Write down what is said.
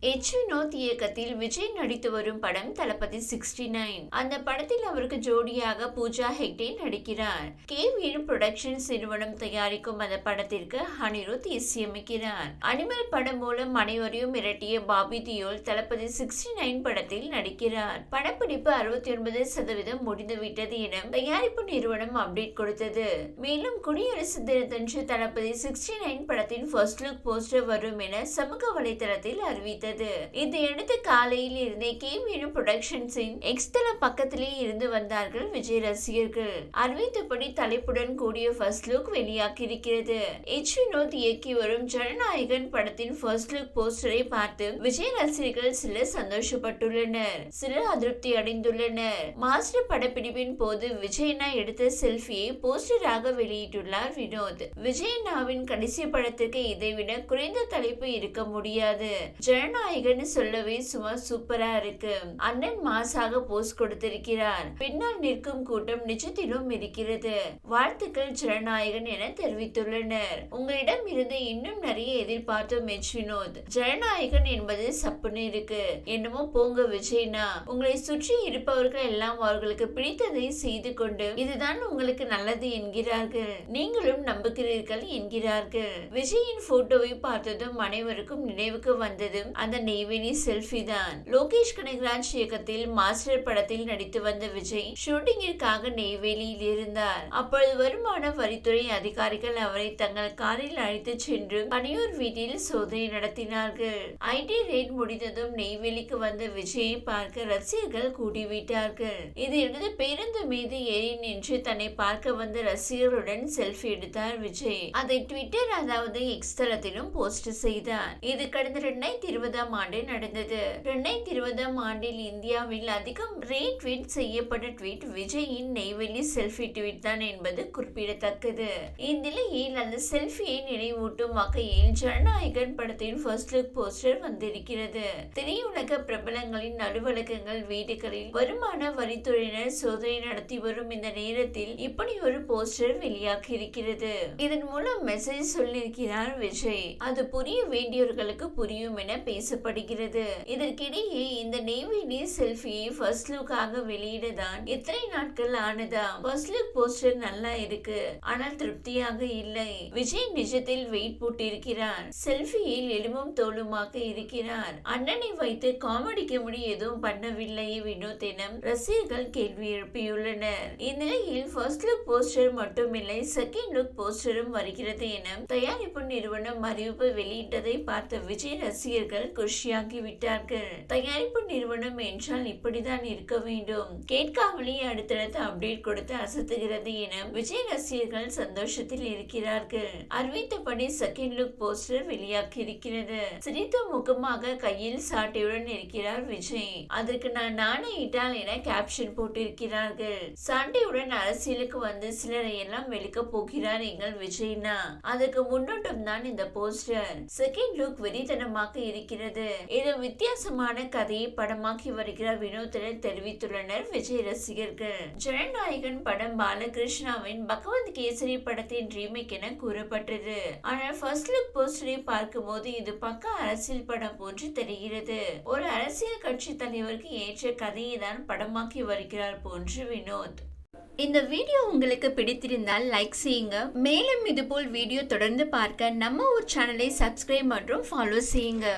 H Vinod இயக்கத்தில் விஜய் நடித்து வரும் படம் தளபதி சிக்ஸ்டி நைன். அந்த படத்தில் அவருக்கு ஜோடியாக பூஜா ஹெக்டே நடிக்கிறார். கே வீணு புரொடக்ஷன்ஸ் நிறுவனம் தயாரிக்கும் அந்த படத்திற்கு அனிருத் இசையமைக்கிறார். அனிமல் படம் மூலம் அனைவரையும் மிரட்டிய பாபி தியோல் தளபதி சிக்ஸ்டி நைன் படத்தில் நடிக்கிறார். படப்பிடிப்பு அறுபத்தி ஒன்பது சதவீதம் முடிந்துவிட்டது என தயாரிப்பு நிறுவனம் அப்டேட் கொடுத்தது. மேலும் குடியரசு தினத்தன்று தளபதி சிக்ஸ்டி நைன் படத்தின் ஃபர்ஸ்ட் லுக் போஸ்டர் வரும் என சமூக வலைதளத்தில் அறிவித்தது. இதையடுத்து காலையில் இருந்தே கே. மீனு புரொடக்ஷன்ஸின் எக்ஸ்தல பக்கத்திலே இருந்து வந்தார்கள் விஜய் ரசிகர்கள். அறிவித்தபடி தலைப்புடன் கூடிய ஃபர்ஸ்ட் லுக் வெளியாகி இருக்கிறது எச் வினோத் இயக்கி வரும் ஜனநாயகன் படத்தின் ஃபர்ஸ்ட் லுக் போஸ்டரை பார்த்து விஜய் ரசிகர்கள் சிலர் சந்தோஷப்பட்டுள்ளனர் சிலர் அதிருப்தி அடைந்துள்ளனர். மாஸ்டர் படப்பிடிப்பின் போது விஜய்னா எடுத்த செல்ஃபியை போஸ்டராக வெளியிட்டுள்ளார் வினோத். விஜய்னாவின் கடைசி படத்திற்கு இதைவிட குறைந்த தலைப்பு இருக்க முடியாது. ஜனநாயகன் சொல்லவே சும்மா சூப்பரா இருக்கு. அண்ணன் மாசாக போஸ் கொடுத்திருக்கிறார். பின்னால் நிற்கும் கூட்டம் நிஜத்திலும் இருக்கிறது வாழ்த்துக்கள் ஜனநாயகன் என தெரிவித்துள்ளனர். உங்களிடம் இருந்து இன்னும் நிறைய எதிர்பார்த்தோம் எச் வினோத். ஜனநாயகன் என்பது சப்புன்னு இருக்கு. என்னமோ போங்க விஜய்னா. உங்களை சுற்றி இருப்பவர்கள் எல்லாம் அவர்களுக்கு பிடித்ததை செய்து கொண்டு இதுதான் உங்களுக்கு நல்லது என்கிறார்கள். நீங்களும் நம்புகிறீர்கள் என்கிறார்கள். விஜயின் போட்டோவை பார்த்ததும் அனைவருக்கும் நினைவுக்கு வந்ததும் அந்த நெய்வேலி செல்ஃபி தான். லோகேஷ் கனகராஜ் இயக்கத்தில் மாஸ்டர் படத்தில் நடித்து வந்த விஜய் ஷூட்டிங்கிற்காக நெய்வேலியில் இருந்தார். அப்பொழுது வருமான வரித்துறை அதிகாரிகள் அவரை தங்கள் காரில் அழைத்து சென்று பனையூர் வீட்டில் சோதனை நடத்தினார்கள். ஐடி ரெய்ட் முடிந்ததும் நெய்வேலிக்கு வந்த விஜயை பார்க்க ரசிகர்கள் கூடிவிட்டார்கள். இதையடுத்து பேருந்து மீது ஏறி நின்று தன்னை பார்க்க வந்த ரசிகர்களுடன் செல்ஃபி எடுத்தார் விஜய். அதை ட்விட்டர் அதாவது எக்ஸ் தளத்திலும் போஸ்ட் செய்தார். இது கடந்த இரண்டாயிரத்தி இருபதாம் ஆண்டு நடந்தது. இரண்டாயிரத்தி இருபதாம் ஆண்டில் இந்தியாவில் அதிகம் ரீட்வீட் செய்யப்பட்ட ட்வீட் விஜயின் நெய்வேலி செல்ஃபி ட்வீட் தான் என்பது குறிப்பிடத்தக்கது. இந்நிலையில் அந்த செல்ஃபியை நினைவூட்டும் வகையில் ஜனநாயகன் படத்தின் ஃபர்ஸ்ட் லுக் போஸ்டர் வந்திருக்கிறது. திரையுலக பிரபலங்களின் அலுவலகங்கள் வீடுகளில் வருமான வரித்துறையினர் சோதனை நடத்தி வரும் இந்த நேரத்தில் இப்படி ஒரு போஸ்டர் வெளியாகி இருக்கிறது இதன் மூலம் மெசேஜ் சொல்லியிருக்கிறார் விஜய். அது புரிய வேண்டியவர்களுக்கு புரியும் என பேச பேசப்படுகிறது. இதற்கிடையே இந்த நெய்வேலி செல்ஃபியை ஃபர்ஸ்ட் லுக்காக வெளியிடதான் எத்தனை நாட்கள் ஆனதா? ஃபர்ஸ்ட் லுக் போஸ்டர் நல்லா இருக்கு. ஆனால் திருப்தியாக இல்லை. விஜய் நிஜத்தில் வெயிட் போட்டிருக்கிறார். செல்ஃபியில் எலும்பும் தோலுமாக இருக்கிறார். அண்ணனை வைத்து காமெடி கிமெடி எதுவும் பண்ணவில்லையே வினோத் என ரசிகர்கள் கேள்வி எழுப்பியுள்ளனர். இந்நிலையில் ஃபர்ஸ்ட் லுக் போஸ்டர் மட்டுமில்லை செகண்ட் லுக் போஸ்டரும் வருகிறது என தயாரிப்பு நிறுவனம் அறிவிப்பு வெளியிட்டதை பார்த்த விஜய் ரசிகர்கள் குஷியாகி விட்டார்கள். தயாரிப்பு நிறுவனம் என்றால் இப்படிதான் இருக்க வேண்டும். கேட்காமலே அடுத்தடுத்து அப்டேட் கொடுத்து அசத்துகிறது என விஜய் ரசிகர்கள் சந்தோஷத்தில் இருக்கிறார்கள். அறிவித்தபடி செகண்ட் லுக் போஸ்டர் வெளியாகி இருக்கிறது சிரித்த முகமாக கையில் சாட்டையுடன் இருக்கிறார் விஜய். அதற்கு நான் நானே இட்டால் என கேப்ஷன் போட்டிருக்கிறார்கள். சாட்டையுடன் அரசியலுக்கு வந்து சிலரை எல்லாம் வெளுக்க போகிறார் எங்கள் விஜய்னா. அதற்கு முன்னோட்டம் தான் இந்த போஸ்டர் செகண்ட் லுக் வெறித்தனமாக இருக்கிறது. இது வித்தியாசமான கதையை படமாக்கி வருகிறார் வினோதனர் தெரிவித்துள்ளனர் விஜய் ரசிகர்கள். ஜனநாயகன் படம் பாலகிருஷ்ணாவின் பகவத் கேசரி படத்தின் ரீமேக் என கூறப்பட்டது. ஆனால் ஃபர்ஸ்ட் லுக் போஸ்டரை பார்க்கும்போது இது பக்க அரசியல் படம் போன்று தெரிகிறது. ஒரு அரசியல் கட்சி தலைவருக்கு ஏற்ற கதையை தான் படமாக்கி வருகிறார் போன்று வினோத். இந்த வீடியோ உங்களுக்கு பிடித்திருந்தால் லைக் செய்யுங்க. மேலும் இதுபோல் வீடியோ தொடர்ந்து பார்க்க நம்ம ஒரு சேனலை சப்ஸ்கிரைப் மற்றும் ஃபாலோ செய்யுங்க.